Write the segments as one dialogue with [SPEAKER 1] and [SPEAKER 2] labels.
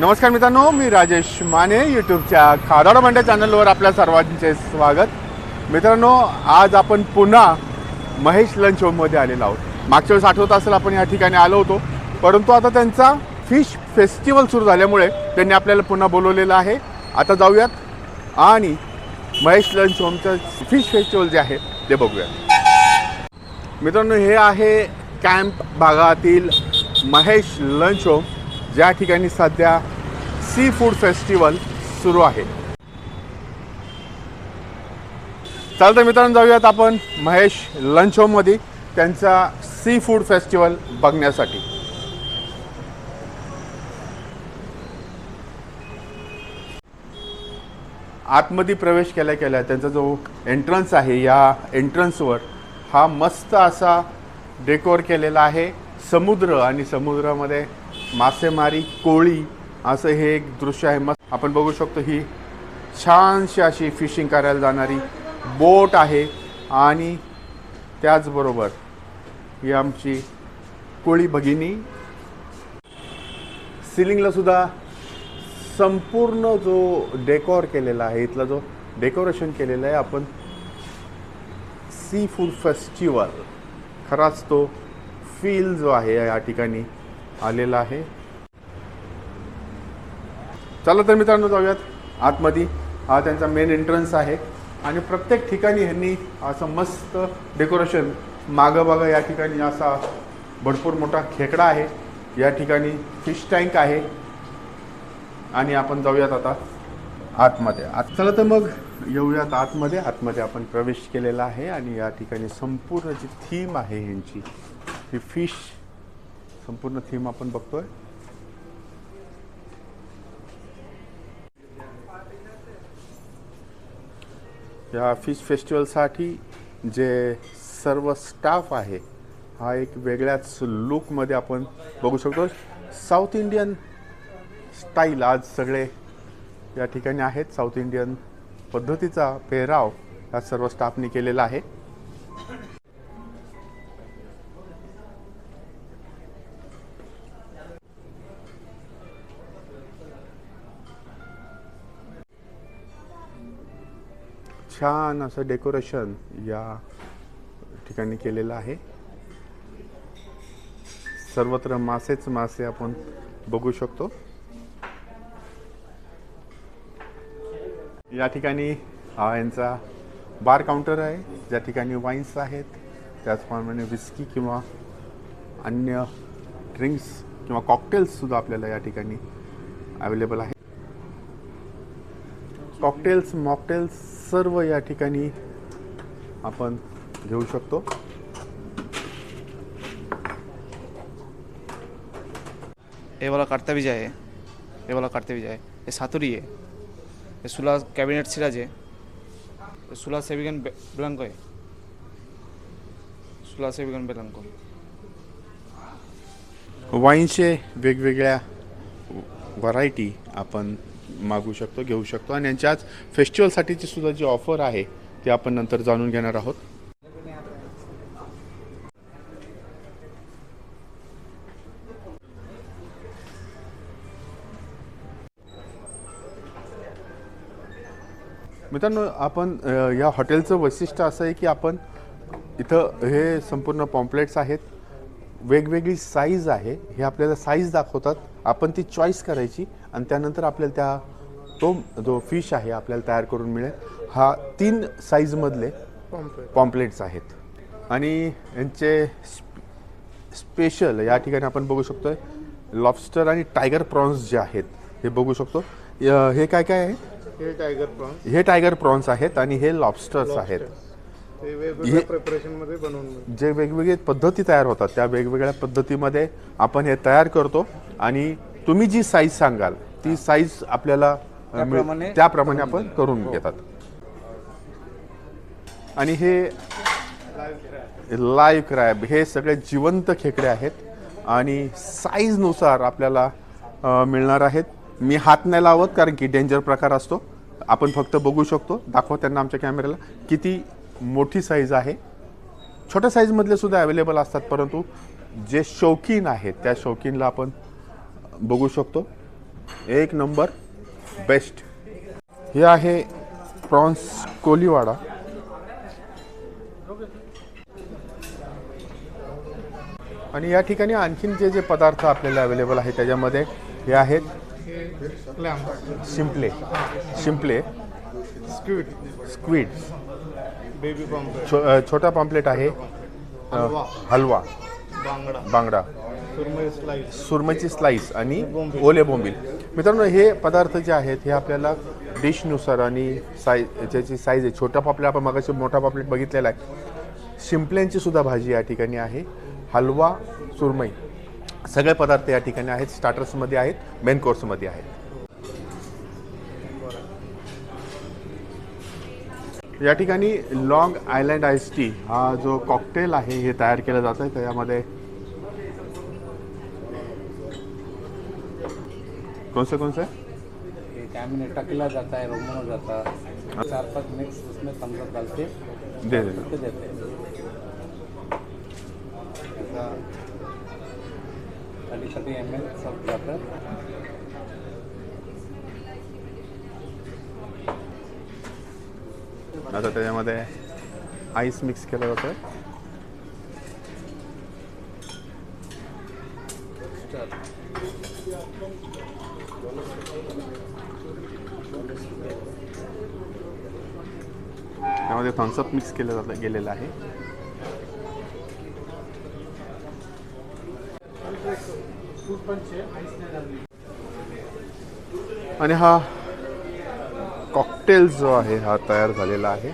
[SPEAKER 1] नमस्कार मित्रांनो मी राजेश माने यूट्यूबच्या खादाडा मंड्या चॅनलवर आपल्या सर्वांचे स्वागत. मित्रांनो आज आपण पुन्हा महेश लंच होममध्ये आलेलो आहोत. मागच्या वेळेस आठवत असेल आपण या ठिकाणी आलो होतो. परंतु आता त्यांचा फिश फेस्टिवल सुरू झाल्यामुळे त्यांनी आपल्याला पुन्हा बोलवलेलं आहे. आता जाऊयात आणि महेश लंच होमचं फिश फेस्टिवल जे आहे ते बघूया मित्रांनो हे आहे कॅम्प भागातील महेश लंच होम. ज्या ठिकाणी सध्या सी फूड फेस्टिवल सुरू आहे. चालतं मित्रांनो जाऊयात आपण महेश लंच होममध्ये त्यांचा सी फूड फेस्टिवल बघण्यासाठी. आतमध्ये प्रवेश केल्या केल्या त्यांचा जो एंट्रन्स आहे या एंट्रन्सवर हा मस्त असा डेकोर केलेला आहे. समुद्र आणि समुद्रामध्ये मासेमारी कोळी असं हे एक दृश्य आहे. मस्त. आपण बघू शकतो ही छानशी अशी फिशिंग करायला जाणारी बोट आहे. आणि त्याचबरोबर ही आमची कोळी भगिनी. सिलिंगला सुद्धा संपूर्ण जो डेकोर केलेला आहे इथला जो डेकोरेशन केलेला आहे आपण सी फूड फेस्टिवल खराच तो फील जो आहे या ठिकाणी. आलेला आहे. चला तर मित्रांनो जाऊयात आतमध्ये. हा त्यांचा मेन एंट्रन्स आहे. आणि प्रत्येक ठिकाणी ह्यांनी असं मस्त डेकोरेशन मागं बघा या ठिकाणी असा भरपूर मोठा खेकडा आहे. या ठिकाणी फिश टँक आहे. आणि आपण जाऊयात आता आतमध्ये. आत चला तर मग येऊयात आतमध्ये. आतमध्ये आपण प्रवेश केलेला आहे. आणि या ठिकाणी संपूर्ण जी थीम आहे ह्यांची ही फिश संपूर्ण थीम आपण बघतोय. या फिश फेस्टिवलसाठी जे सर्व स्टाफ आहे हा एक वेगळ्याच लुकमध्ये आपण बघू शकतो. साऊथ इंडियन स्टाईल आज सगळे या ठिकाणी आहेत. साऊथ इंडियन पद्धतीचा पेहराव या सर्व स्टाफने केलेला आहे. छान असं डेकोरेशन या ठिकाणी केलेलं आहे. सर्वत्र मासेच मासे आपण बघू शकतो. या ठिकाणी यांचा बार काउंटर आहे. ज्या ठिकाणी वाईन्स आहेत त्याचप्रमाणे विस्की किंवा अन्य ड्रिंक्स किंवा कॉकटेल्ससुद्धा आपल्याला या ठिकाणी अवेलेबल आहे कॉकटेल्स मॉकटेल्स सर्व या ठिकाणी आपण घेऊ शकतो.
[SPEAKER 2] ये वाला कार्ता भी जाए ये वाला काटते भी जाए ये सातुरी है ये सुला कैबिनेट सिराज है ये सुला सेविगन ब्लंको है सुला सेविगन ब्लंको.
[SPEAKER 1] वाईनचे वेगवेगळ्या व्हरायटी आपण मागू शकतो घेऊ शकतो. आणि यांच्याच फेस्टिवलसाठीची सुद्धा जी ऑफर आहे ती आपण नंतर जाणून घेणार आहोत. मित्रांनो आपण या हॉटेलचं वैशिष्ट्य असं आहे की आपण इथं हे संपूर्ण पॉम्पलेट्स आहेत. वेगवेगळी साईज आहे. हे आपल्याला साईज दाखवतात. आपण ती चॉईस करायची. आणि त्यानंतर आपल्याला त्या तो जो फिश आहे आपल्याला तयार करून मिळेल. हा तीन साईजमधले पॉम्पलेट्स आहेत. आणि यांचे स्पेशल या ठिकाणी आपण बघू शकतोय लॉबस्टर आणि टायगर प्रॉन्स जे आहेत हे बघू शकतो. हे काय काय आहे?
[SPEAKER 3] हे टायगर प्रॉन्स
[SPEAKER 1] हे टायगर प्रॉन्स आहेत आणि हे लॉबस्टर्स आहेत.
[SPEAKER 3] बनवून मिळतं.
[SPEAKER 1] जे वेगवेगळे पद्धती तयार होतात त्या वेगवेगळ्या पद्धतीमध्ये आपण हे तयार करतो. आणि तुम्ही जी साईज सांगाल ती साईज आपल्याला मिळ-
[SPEAKER 2] त्याप्रमाणे
[SPEAKER 1] त्याप्रमाणे आपण करून घेतात. आणि हे लाईव्ह क्रॅब हे सगळे जिवंत खेकडे आहेत आणि साईजनुसार आपल्याला अ, मिळणार आहेत. मी हात नाही लावत कारण की डेंजर प्रकार असतो. आपण फक्त बघू शकतो. दाखवा त्यांना आमच्या कॅमेऱ्याला किती मोठी साईज आहे. छोट्या साईजमधले सुद्धा अवेलेबल असतात परंतु जे शौकीन आहेत त्या शौकीनला आपण बघू शकतो. एक नंबर बेस्ट. हे आहे प्रॉन्स कोलीवाडा. आणि या ठिकाणी आणखीन जे जे पदार्थ आपल्याला अवेलेबल आहे त्याच्यामध्ये हे आहेत शिंपले शिंपले
[SPEAKER 3] स्क्वीड
[SPEAKER 1] स्क्वीड
[SPEAKER 3] बेबी
[SPEAKER 1] छो छोटा पॉम्पलेट आहे
[SPEAKER 3] हलवा. बांगडा.
[SPEAKER 1] बांगडा. सुरमईची स्लाईस आणि ओले बोंबील. मित्रांनो हे पदार्थ जे आहेत हे आपल्याला डिशनुसार आणि साईज ज्याची साईज आहे छोटा पापलेट आपण मगाशी मोठा पापलेट बघितलेला आहे. शिंपल्यांची सुद्धा भाजी या ठिकाणी आहे. हलवा सुरमई. सगळे पदार्थ या ठिकाणी आहेत स्टार्टर्समध्ये आहेत मेन कोर्समध्ये आहेत. या ठिकाणी लॉंग आयलँड आईस टी हा जो कॉकटेल आहे हे तयार केलं जातं त्याच्यामध्ये कौन से कौन से?
[SPEAKER 4] क्या मैंने टकला जाता है रोमनो जाता है। चार पाँच मिक्स उसमें थम्स अप डाल के
[SPEAKER 1] दे
[SPEAKER 4] देते हैं। ऐसा थर्टी थर्टी एम एल सब जाता है।
[SPEAKER 1] आता त्याच्यामध्ये आईस मिक्स केलं जातं त्यामध्ये थम्सअप मिक्स केलं जातं गेलेलं आहे. आणि हा कॉकटेल जो आहे हा तयार झालेला आहे.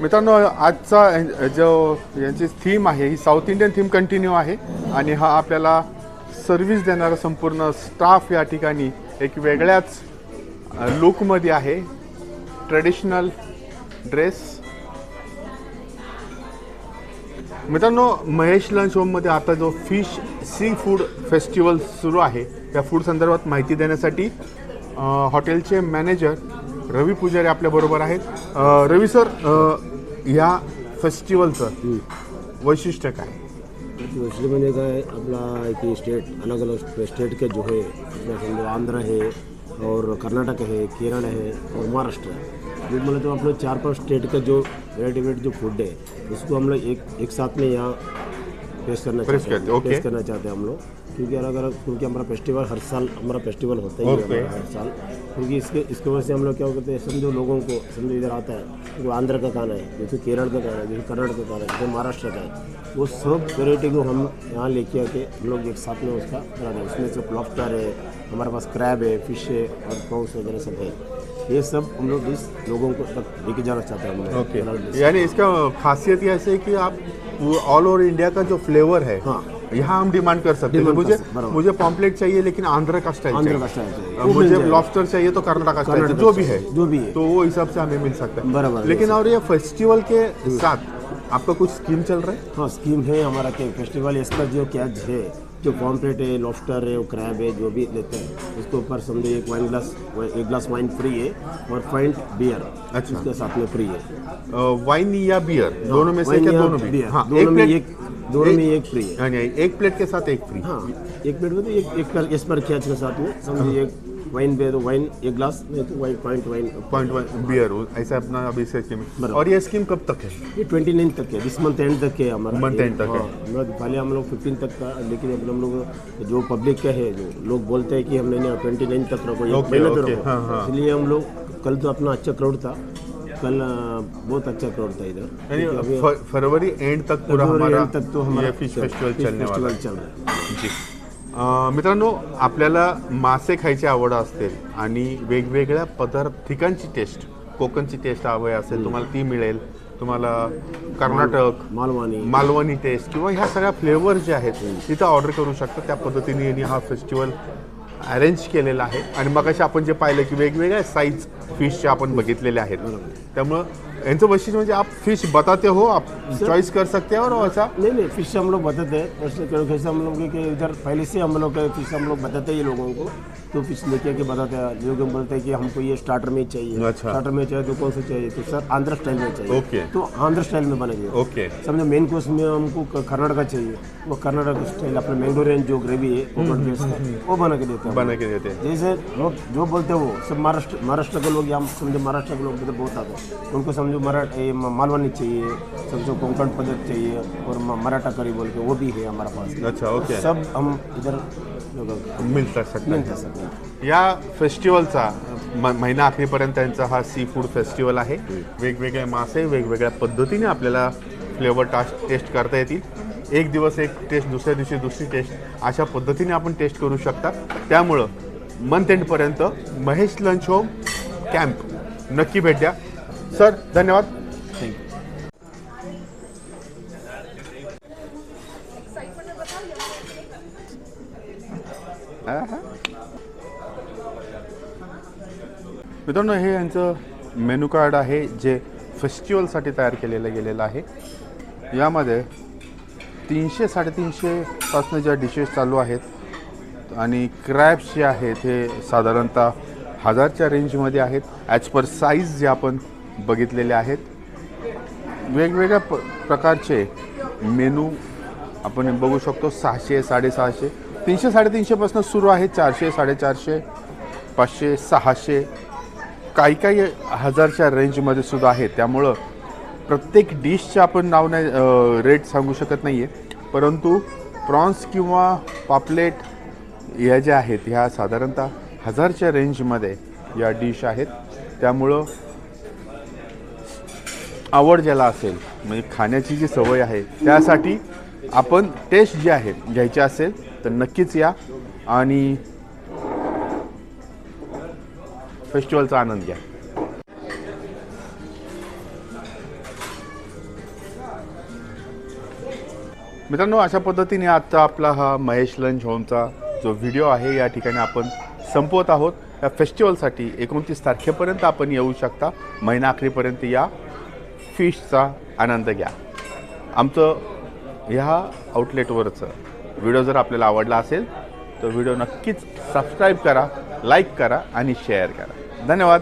[SPEAKER 1] मित्रांनो आजचा जो यांची थीम आहे ही साऊथ इंडियन थीम कंटिन्यू आहे. आणि हा आपल्याला सर्व्हिस देणारा संपूर्ण स्टाफ या ठिकाणी एक वेगळ्याच लुकमध्ये आहे. ट्रेडिशनल ड्रेस मित्रांनो महेश लंच होममध्ये आता जो फिश सी फूड फेस्टिवल सुरू आहे त्या फूड संदर्भात माहिती देण्यासाठी हॉटेलचे मॅनेजर रवी पुजारी आपल्याबरोबर आहेत. अ, रवी सर अ, या फेस्टिवलचं वैशिष्ट्य काय?
[SPEAKER 5] दूसरे महीने का है अपना कि स्टेट अलग अलग स्टेट के जो है अपना समझो आंध्र है और कर्नाटक है केरल है और महाराष्ट्र है। जो मतलब अपने चार पांच स्टेट का जो वेराइटी वेराइटी जो फूड है उसको हम लोग एक एक साथ में यहाँ पेश करना
[SPEAKER 1] पेश
[SPEAKER 5] चाहते
[SPEAKER 1] करते,
[SPEAKER 5] हैं
[SPEAKER 1] ओके।
[SPEAKER 5] पेश करना चाहते हैं हम लोग। क्योंकि अलग अलग क्योंकि हमारा फेस्टिवल हर साल हमारा फेस्टिवल होता ही है हर साल। क्योंकि इसके इसके वजह से हम लोग क्या करते हैं समझो लोगों को समझो इधर आता है जो आंध्र का खाना है जैसे केरल का खाना है जैसे कर्नाटक का खाना है जैसे महाराष्ट्र का है वो सब वेराइटी को हम यहाँ लेके आके हम लोग एक साथ में उसका बना रहे हैं उसमें सिर्फ़ लॉबस्टर है हमारे पास क्रैब है फ़िश है और प्रॉन्स वगैरह सब है। ये सब हम लोग इस लोगों को तक लेके जाना चाहते हैं हम लोग।
[SPEAKER 1] यानी इसका खासियत ऐसे है कि आप ऑल ओवर इंडिया का जो फ्लेवर है
[SPEAKER 5] हाँ।
[SPEAKER 1] यहाँ हम डिमांड कर सकते हैं। मुझे मुझे पॉम्पलेट चाहिए लेकिन आंध्र का स्टाइल
[SPEAKER 5] आंध्र
[SPEAKER 1] चाहिए।
[SPEAKER 5] का स्टाइल
[SPEAKER 1] मुझे। लॉबस्टर चाहिए तो कर्नाटक का स्टाइल जो भी है
[SPEAKER 5] जो भी है।
[SPEAKER 1] तो वो हिसाब से हमें मिल सकता है।
[SPEAKER 5] बराबर,
[SPEAKER 1] लेकिन और ये फेस्टिवल के साथ आपका कुछ स्कीम चल रहा है?
[SPEAKER 5] हाँ स्कीम है हमारा के फेस्टिवल इसका जो कैच है जो पॉम्पलेट है लॉबस्टर है वो क्रैब है जो भी लेते हैं उसके ऊपर समझो एक वाइन ग्लास एक ग्लास वाइन फ्री है और फाइंट बियर
[SPEAKER 1] अच्छा।
[SPEAKER 5] उसके साथ में फ्री है।
[SPEAKER 1] वाइन या बियर दोनों में से क्या दोनों भी
[SPEAKER 5] बियर
[SPEAKER 1] हाँ
[SPEAKER 5] दोनों में एक दोनों में एक फ्री है।
[SPEAKER 1] नहीं, एक प्लेट के साथ एक फ्री
[SPEAKER 5] हाँ एक प्लेट में तो एक एक पर इस पर कैच के साथ में समझो एक वाइन तो वाइन एक ग्लास नहीं तो wine point wine
[SPEAKER 1] point one beer ऐसा अपना अभी से स्कीम और ये स्कीम कब तक है?
[SPEAKER 5] ये ट्वेंटी नाइन तक है दिस मंथ एंड तक है हमारा। ये-
[SPEAKER 1] end तक है।
[SPEAKER 5] हाँ, हम पहले हम लोग फिफ्टीन तक का लेकिन अब हम लोग जो पब्लिक का है जो लोग बोलते हैं कि हमने नहीं ट्वेंटी नाइन तक रखो
[SPEAKER 1] Okay,
[SPEAKER 5] तो रखो।
[SPEAKER 1] हाँ, हाँ।
[SPEAKER 5] इसलिए हम लोग कल तो अपना अच्छा क्राउड था। कल बहुत अच्छा क्राउड था इधर।
[SPEAKER 1] फरवरी एंड तक पूरा हमारा
[SPEAKER 5] तक तो हमारा
[SPEAKER 1] फ़िश फेस्टिवल चलने वाला
[SPEAKER 5] चल रहा है।
[SPEAKER 1] जी। मित्रांनो आपल्याला मासे खायची आवड असते आणि वेगवेगळ्या पदार्थ ठिकाणची टेस्ट कोकणची टेस्ट हवी असेल तुम्हाला ती मिळेल. तुम्हाला कर्नाटक
[SPEAKER 5] मालवानी
[SPEAKER 1] मालवणी. टेस्ट किंवा ह्या सगळ्या फ्लेवर जे आहेत तिथं ऑर्डर करू शकता. त्या पद्धतीने हा फेस्टिवल अरेंज केलेलं आहे. आणि मग आपण जे पाहिलं की वेगवेगळ्या साईज फिशचे आपण बघितलेले आहेत. त्यामुळं यांचं वैशिष्ट्य म्हणजे आप फिश बताते हो आप चॉईस कर सकते हो और वैसा?
[SPEAKER 5] नहीं नहीं फिश हम लोग बताते हैं. कैसे हम लोग के इधर पहले से हम लोग के फिश हम लोग बताते हैं ये लोगों को? तो फिश लेके के बताते हैं लोग बोलते हैं कि हमको ये स्टार्टर में चाहिए।
[SPEAKER 1] अच्छा।
[SPEAKER 5] स्टार्टर में चाहिए तो कौन सा चाहिए? तो सर आंध्र स्टाइल में चाहिए।
[SPEAKER 1] ओके।
[SPEAKER 5] तो आंध्र स्टाइल में बनेंगे।
[SPEAKER 1] ओके
[SPEAKER 5] समझो मेन कोर्स में हमको कर्नाटका चाहिए। वो कर्नाटक स्टाइल अपने मैंगलोरियन जो ग्रेवी है वो बन के वो बना के देते हैं।
[SPEAKER 1] बना के देते हैं
[SPEAKER 5] जैसे लोग जो बोलते हैं वो सब महाराष्ट्र महाराष्ट्र के लोग यहाँ समझो महाराष्ट्र के लोग मतलब बहुत आते हैं। उनको समझो मराठ ये मालवनी चाहिए समझो कोंकण पद्धत चाहिए और मराठा करी बोल के वो भी है हमारे पास।
[SPEAKER 1] अच्छा ओके।
[SPEAKER 5] सब हम इधर
[SPEAKER 1] मिळतात सकता
[SPEAKER 5] मिलते हैं।
[SPEAKER 1] या फेस्टिवलचा म- महिना अखेरीपर्यंत यांचा हा सी फूड फेस्टिवल आहे. वेगवेगळे मासे वेगवेगळ्या पद्धतीने आपल्याला फ्लेवर टास्ट टेस्ट करता येतील. एक दिवस एक टेस्ट दुसऱ्या दिवशी दुसरी टेस्ट अशा पद्धतीने आपण टेस्ट करू शकता. त्यामुळं मंथ एंडपर्यंत महेश लंच होम कॅम्प नक्की भेट द्या. सर धन्यवाद.
[SPEAKER 2] थँक्यू
[SPEAKER 1] मित्रांनो हे यांचं मेनू कार्ड आहे जे फेस्टिवलसाठी तयार केलेलं गेलेलं आहे. यामध्ये तीनशे साडेतीनशेपासून ज्या डिशेस चालू आहेत आणि क्रॅब्स जे आहेत हे साधारणतः हजारच्या रेंजमध्ये आहेत ॲज पर साईज जे आपण बघितलेले आहेत. वेगवेगळ्या प प्रकारचे मेनू आपण बघू शकतो सहाशे साडेसहाशे. तीनशे साडेतीनशेपासून सुरू आहे चारशे साडेचारशे पाचशे सहाशे. काही काही हजारच्या रेंजमध्ये सुद्धा आहे त्यामुळं प्रत्येक डिशचं आपण नाव नाही रेट सांगू शकत नाही आहे परंतु प्रॉन्स किंवा पापलेट या ज्या आहेत ह्या साधारणतः हजारच्या रेंजमध्ये या डिश आहेत. त्यामुळं आवड ज्याला असेल म्हणजे खाण्याची जी सवय आहे त्यासाठी आपण टेस्ट जी आहे घ्यायची असेल तर नक्कीच या. आणि फेस्टिवलचा आनंद घ्या. मित्रांनो अशा पद्धतीने आजचा आपला हा महेश लंच होमचा जो व्हिडिओ आहे या ठिकाणी आपण संपवत आहोत. या फेस्टिवलसाठी एकोणतीस तारखेपर्यंत आपण येऊ शकता. महिना अखेरीपर्यंत या फिशचा आनंद घ्या. आमचं ह्या आउटलेटवरचं व्हिडिओ जर आपल्याला आवडला असेल तर व्हिडिओ नक्कीच सबस्क्राईब करा लाईक करा आणि शेअर करा. धन्यवाद.